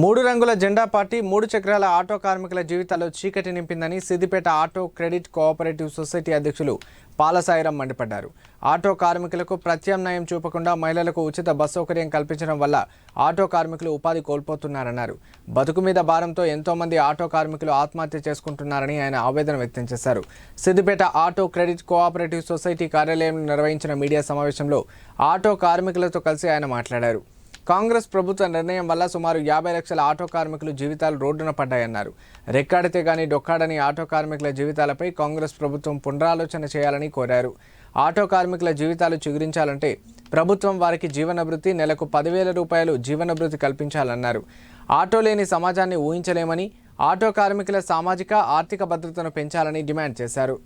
మూడు రంగుల జెండా పార్టీ మూడు చక్రాల ఆటో కార్మికుల జీవితాల్లో చీకటి నింపిందని Siddipet auto credit cooperative society అధ్యక్షులు పాలసాయిరం మండిపడ్డారు. ఆటో కార్మికులకు ప్రత్యామ్నాయం చూపకుండా మహిళలకు ఉచిత బస్ సౌకర్యం కల్పించడం వల్ల ఆటో కార్మికులు ఉపాధి కోల్పోతున్నారన్నారు. బతుకు మీద భారంతో ఎంతోమంది ఆటో కార్మికులు ఆత్మహత్య చేసుకుంటున్నారని ఆయన ఆవేదన వ్యక్తం చేశారు. Siddipet auto credit cooperative society కార్యాలయంలో నిర్వహించిన మీడియా సమావేశంలో ఆటో కార్మికులతో కలిసి ఆయన మాట్లాడారు. కాంగ్రెస్ ప్రభుత్వ నిర్ణయం వల్ల సుమారు యాభై లక్షల ఆటో కార్మికులు జీవితాలు రోడ్డున పడ్డాయన్నారు. రెక్కాడితే గాని డొక్కాడని ఆటో కార్మికుల జీవితాలపై కాంగ్రెస్ ప్రభుత్వం పునరాలోచన చేయాలని కోరారు. ఆటో కార్మికుల జీవితాలు చిగురించాలంటే ప్రభుత్వం వారికి జీవనభృతి నెలకు పదివేల రూపాయలు జీవనభృతి కల్పించాలన్నారు. ఆటో లేని సమాజాన్ని ఊహించలేమని ఆటో కార్మికుల సామాజిక ఆర్థిక భద్రతను పెంచాలని డిమాండ్ చేశారు.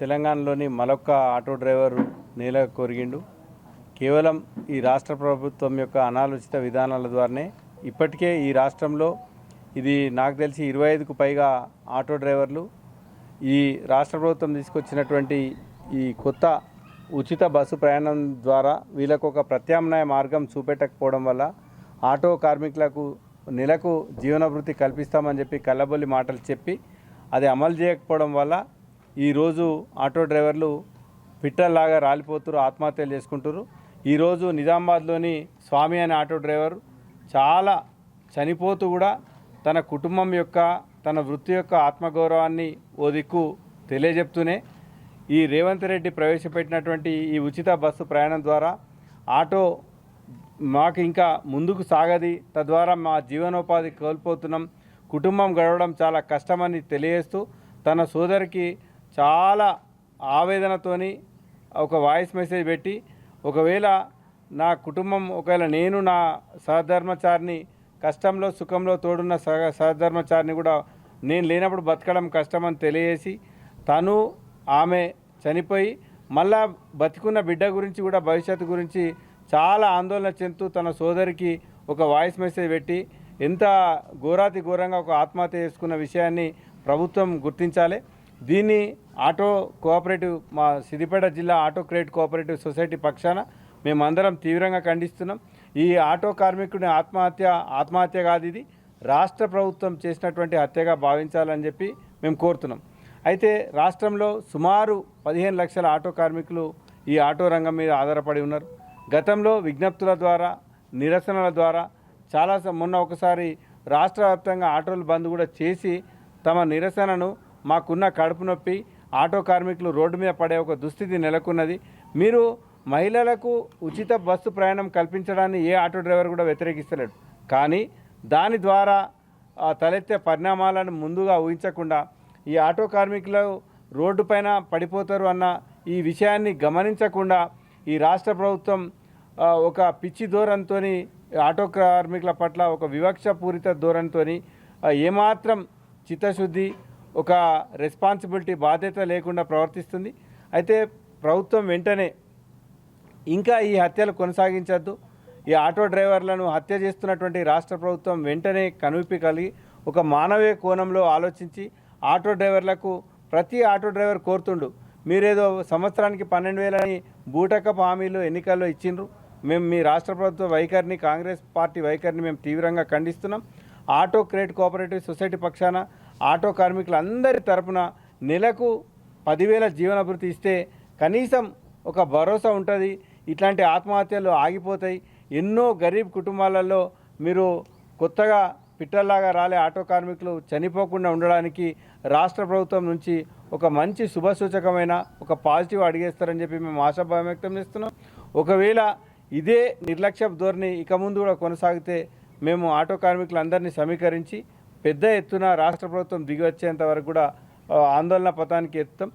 తెలంగాణలోని మరొక ఆటో డ్రైవర్ నేల కొరిగిండు. కేవలం ఈ రాష్ట్ర ప్రభుత్వం యొక్క అనాలోచిత విధానాల ద్వారానే ఇప్పటికే ఈ రాష్ట్రంలో ఇది నాకు తెలిసి ఇరవై ఐదుకు పైగా ఆటో డ్రైవర్లు ఈ రాష్ట్ర ప్రభుత్వం తీసుకొచ్చినటువంటి ఈ కొత్త ఉచిత బస్సు ప్రయాణం ద్వారా వీళ్ళకు ఒక ప్రత్యామ్నాయ మార్గం చూపెట్టకపోవడం వల్ల ఆటో కార్మికులకు నెలకు జీవనభృతి కల్పిస్తామని చెప్పి కళ్ళబొల్లి మాటలు చెప్పి అది అమలు చేయకపోవడం వల్ల ఈరోజు ఆటో డ్రైవర్లు పిట్టల్లాగా రాలిపోతురు ఆత్మహత్యలు చేసుకుంటారు. ఈరోజు నిజామాబాద్లోని స్వామి అనే ఆటో డ్రైవర్ చాలా చనిపోతూ కూడా తన కుటుంబం యొక్క తన వృత్తి యొక్క ఆత్మగౌరవాన్ని ఓ దిక్కు తెలియజెప్తూనే ఈ రేవంత్ రెడ్డి ప్రవేశపెట్టినటువంటి ఈ ఉచిత బస్సు ప్రయాణం ద్వారా ఆటో మాకు ఇంకా ముందుకు సాగది. తద్వారా మా జీవనోపాధి కోల్పోతున్నాం. కుటుంబం గడవడం చాలా కష్టమని తెలియజేస్తూ తన సోదరికి చాలా ఆవేదనతోని ఒక వాయిస్ మెసేజ్ పెట్టి ఒకవేళ నా కుటుంబం ఒకవేళ నేను నా సహధర్మచారిని కష్టంలో సుఖంలో తోడున్న సహ సహధర్మచారిని కూడా నేను లేనప్పుడు బతకడం కష్టమని తెలియజేసి తను ఆమె చనిపోయి మళ్ళా బతికున్న బిడ్డ గురించి కూడా భవిష్యత్తు గురించి చాలా ఆందోళన చెందుతూ తన సోదరికి ఒక వాయిస్ మెసేజ్ పెట్టి ఎంత ఘోరాతి ఘోరంగా ఒక ఆత్మహత్య చేసుకున్న విషయాన్ని ప్రభుత్వం గుర్తించాలి. దీన్ని ఆటో కోఆపరేటివ్ మా సిద్దిపేట జిల్లా ఆటో క్రెడిట్ కోఆపరేటివ్ సొసైటీ పక్షాన మేమందరం తీవ్రంగా ఖండిస్తున్నాం. ఈ ఆటో కార్మికుడి ఆత్మహత్య ఆత్మహత్య కాదు ఇది. రాష్ట్ర ప్రభుత్వం చేసినటువంటి హత్యగా భావించాలని చెప్పి మేము కోరుతున్నాం. అయితే రాష్ట్రంలో సుమారు పదిహేను లక్షల ఆటో కార్మికులు ఈ ఆటో రంగం మీద ఆధారపడి ఉన్నారు. గతంలో విజ్ఞప్తుల ద్వారా నిరసనల ద్వారా చాలా మొన్న ఒకసారి రాష్ట్ర వ్యాప్తంగా ఆటోలు బంద్ కూడా చేసి తమ నిరసనను మాకున్న కడుపు నొప్పి ఆటో కార్మికులు రోడ్డు మీద పడే ఒక దుస్థితి నెలకొన్నది. మీరు మహిళలకు ఉచిత బస్సు ప్రయాణం కల్పించడాన్ని ఏ ఆటో డ్రైవర్ కూడా వ్యతిరేకిస్తలేడు. కానీ దాని ద్వారా తలెత్తే పరిణామాలను ముందుగా ఊహించకుండా ఈ ఆటో కార్మికులు రోడ్డు పైన పడిపోతారు అన్న ఈ విషయాన్ని గమనించకుండా ఈ రాష్ట్ర ప్రభుత్వం ఒక పిచ్చి ధోరణితో ఆటో కార్మికుల పట్ల ఒక వివక్షపూరిత ధోరణితో ఏమాత్రం చిత్తశుద్ధి ఒక రెస్పాన్సిబిలిటీ బాధ్యత లేకుండా ప్రవర్తిస్తుంది. అయితే ప్రభుత్వం వెంటనే ఇంకా ఈ హత్యలు కొనసాగించద్దు. ఈ ఆటో డ్రైవర్లను హత్య చేస్తున్నటువంటి రాష్ట్ర ప్రభుత్వం వెంటనే కనువిపి కలిగి ఒక మానవీయ కోణంలో ఆలోచించి ఆటో డ్రైవర్లకు ప్రతి ఆటో డ్రైవర్ కోరుతుండు. మీరేదో సంవత్సరానికి పన్నెండు వేలని బూటకపు హామీలు ఎన్నికల్లో ఇచ్చిండ్రు. మేము మీ రాష్ట్ర ప్రభుత్వ వైఖరిని కాంగ్రెస్ పార్టీ వైఖరిని మేము తీవ్రంగా ఖండిస్తున్నాం. ఆటో క్రెడిట్ కోఆపరేటివ్ సొసైటీ పక్షాన ఆటో కార్మికులందరి తరపున నెలకు పదివేల జీవనభృతి ఇస్తే కనీసం ఒక భరోసా ఉంటుంది. ఇట్లాంటి ఆత్మహత్యలు ఆగిపోతాయి. ఎన్నో గరీబ్ కుటుంబాలలో మీరు కొత్తగా పిట్టల్లాగా రాలే ఆటో కార్మికులు చనిపోకుండా ఉండడానికి రాష్ట్ర ప్రభుత్వం నుంచి ఒక మంచి శుభసూచకమైన ఒక పాజిటివ్ అడిగేస్తారని చెప్పి మేము ఆశాభావం వ్యక్తం చేస్తున్నాం. ఒకవేళ ఇదే నిర్లక్ష్య ధోరణి ఇక ముందు కూడా కొనసాగితే మేము ఆటో కార్మికులందరినీ సమీకరించి పెద్ద ఎత్తున రాష్ట్ర ప్రభుత్వం దిగి వచ్చేంత వరకు కూడా ఆందోళన పథానికి ఎత్తాం